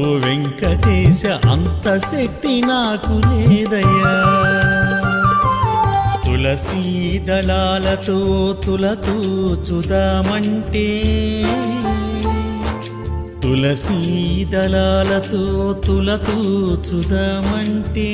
ఓ వెంకటేశ అంత శక్తి నాకు లేదయ్యా. తులసీ దళాలతో తులతూ చుదామంటే తులసీ దళాలతో తులతూ చుదామంటే